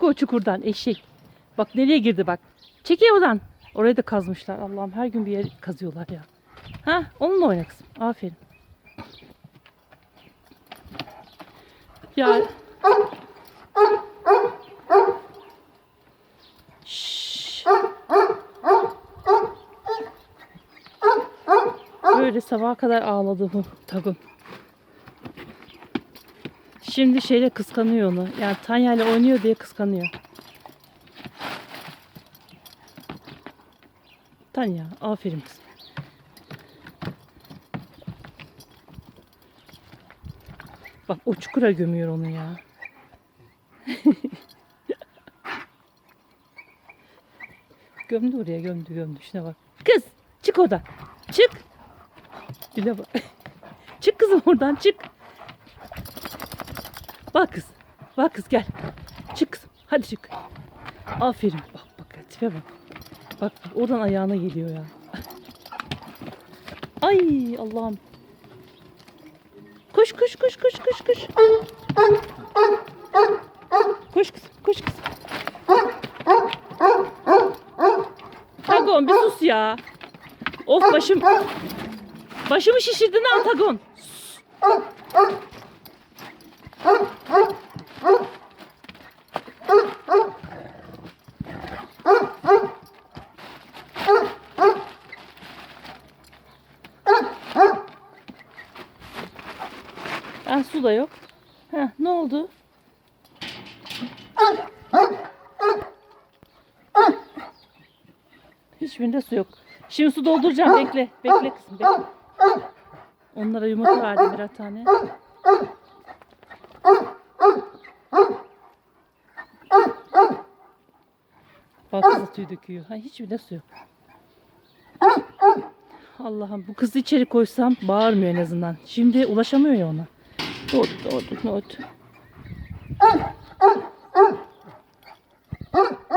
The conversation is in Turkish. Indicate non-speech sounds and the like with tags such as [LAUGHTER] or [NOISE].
Çık o çukurdan eşek. Bak nereye girdi bak. Çekil oradan. Orayı da kazmışlar. Allah'ım her gün bir yer kazıyorlar ya. Ha, onunla oyna kızım. Aferin. Ya. Şşş. Böyle sabaha kadar ağladı bu Tagun. Şimdi şeyle kıskanıyor onu. Yani Tanya ile oynuyor diye kıskanıyor. Tanya aferin kızım. Bak o çukura gömüyor onu ya. [LAUGHS] gömdü oraya gömdü gömdü. Şuna bak. Kız çık oradan. Çık. Dile bak. [LAUGHS] çık kızım oradan çık. Bak kız. Bak kız gel. Çık kızım. Hadi çık. Aferin. Bak bak tipe bak. Bak bak, oradan ayağına geliyor ya. Ay Allah'ım. Koş koş koş koş koş koş. Koş kızım koş kızım. Tagon bir sus ya. Of başım. Başımı şişirdin ha Tagon. Sus. Ah su da yok. Heh, ne oldu? Hiçbirinde su yok. Şimdi su dolduracağım. Bekle. Bekle kızım. Bekle. Onlara yumurta verdim birer tane. Kızı tüy döküyor. Ha, hiçbirinde su yok. Allah'ım bu kızı içeri koysam bağırmıyor en azından. Şimdi ulaşamıyor ya ona. Doğru doğru doğru.